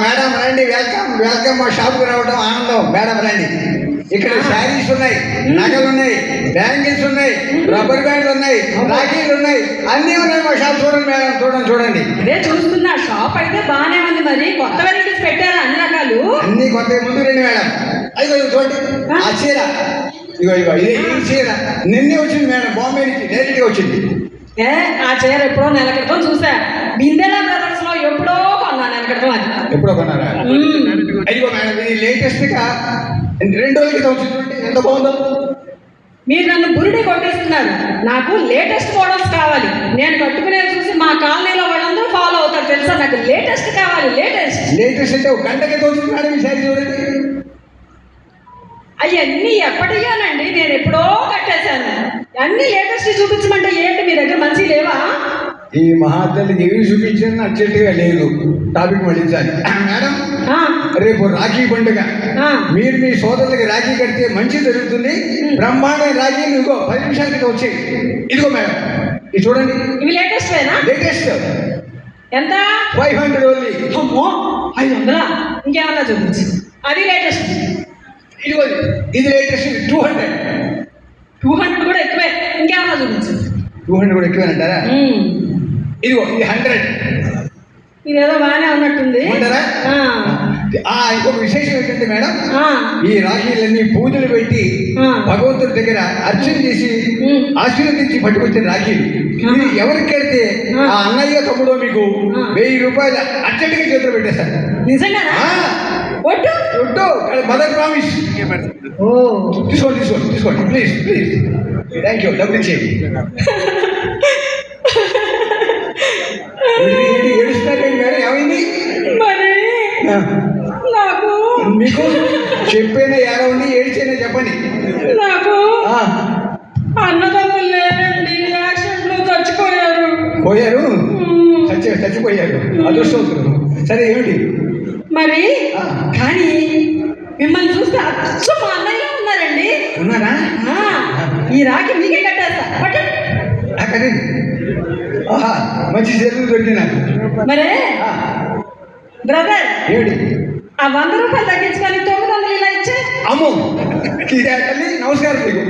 Madam రండి welcome welcome మా షాప్కి రావడం ఆనందం. మేడం రండి. ఇక్కడ శారీస్ ఉన్నాయి నగలు ఉన్నాయి బ్యాంగిల్స్ ఉన్నాయి రబ్బర్ బ్యాండ్లు ఉన్నాయి రాఖీలు ఉన్నాయి అన్నీ ఉన్నాయి మా షాప్ చూడండి మేడం చూడండి చూడండి. అదే చూస్తున్నా షాప్ అయితే బాగానే ఉంది మరి. కొత్త వెరైటీస్ పెట్టారా అన్ని రకాలు? అన్ని కొత్త ముందు రండి మేడం. ఇదిగో చూడండి. ఆ. చీర. ఇగో ఇగో ఇది ఈ చీర. నిన్నే వచ్చింది మేడం బాంబే నుంచి డైరెక్ట్గా వచ్చింది. ఏ ఆ చీర ఎప్పుడో నెల క్రితం చూసా. బిందెలా బ్రదర్స్లో ఎప్పుడో కొన్నా నెల క్రితం అది. ఎప్పుడో కొన్నారా. అదిగో మేడం ఇది లేటెస్ట్గా రెండు రోజుల క్రితం చూడండి. ఎంత బాగుందో. మీరు నన్ను బురుడి కొట్టేస్తున్నారు. నాకు లేటెస్ట్ మోడల్స్ కావాలి. నేను కట్టుకునేది చూసి మా కాలనీలో వాళ్ళందరూ ఫాలో అవుతారు తెలుసా? నాకు లేటెస్ట్ కావాలి లేటెస్ట్ లేటెస్ట్ అంటే ఒక గంట క్రితం వచ్చింది మేడం ఈ చూడండి. అవన్నీ ఎప్పటియోనండి నేను ఎప్పుడో కట్టేశాను. అన్ని లేటెస్ట్ చూపించమంటే ఏంటి మీ లేవా ఈ మహాత్ములకి ఏమి చూపించిన నచ్చేట్టుగా లేదు. టాపిక్ మళ్ళించాలి. మేడం రేపు రాఖీ పండుగ. మీరు మీ సోదరులకి రాఖీ కడితే మంచి జరుగుతుంది. బ్రహ్మాండ రాఖీ ఇదిగో పది నిమిషాల క్రితం వచ్చాయి. ఇదిగో మేడం ఇది చూడండి. ఇవి లేటెస్ట్ లేటెస్ట్ ఎంత? ఫైవ్ హండ్రెడ్ ఓన్లీ అమ్మో ఐదు వందలా? ఇంకేమన్నా చూపించు. అది లేటెస్ట్ ఇదిగో ఇది latest two hundred two hundred కూడా ఎక్కువే. ఇంకేమన్నా చూపించు. టూ హండ్రెడ్ కూడా ఎక్కువేనంటారా. ఇదిగో ఇది హండ్రెడ్ ఇదేదో బాగానే ఉన్నట్టుంది. ఇంకొక విశేషం ఏంటంటే మేడం ఈ రాఖీలన్నీ పూజలు పెట్టి. భగవంతుడి దగ్గర అర్చన చేసి. ఆశీర్వదించి పట్టుకొచ్చిన రాఖీలు ఇది ఎవరికి కడితే ఆ. అన్నయ్య తమ్ముడో మీకు. వెయ్యి రూపాయలు అర్జెంటుగా చేతిలో పెట్టేస్తారు. నిజంగానా? ఆ. ఒట్టు? ఒట్టు మదర్ ప్రామిస్. తీసుకోండి తీసుకోండి తీసుకోండి ప్లీజ్ ప్లీజ్. థ్యాంక్ యూ డబ్బులు ఇచ్చేయండి. నాకు మీకు చెప్పేనే ఏడవండి ఏడిచేనే చెప్పండి. నాకు అన్నదమ్ములు లేరండి చచ్చిపోయారు. పోయారు. చచ్చి చచ్చిపోయారు. అదృష్టవంతులు. సరే ఏమిటి? మరి. కానీ మిమ్మల్ని చూస్తే అచ్చు మా అన్నయ్య ఉన్నారండి. ఉన్నారా? ఈ రాఖీ మీకే కట్టేస్తా. పట్టండి అక్కడ ఆహా మంచి దొరికింది నాకు. మరే? బ్రదర్ ఆ వంద రూపాయలు తగ్గించుకొని తొమ్మిది వందలు ఇలా ఇచ్చే? అమ్మో! నమస్కారం మీకు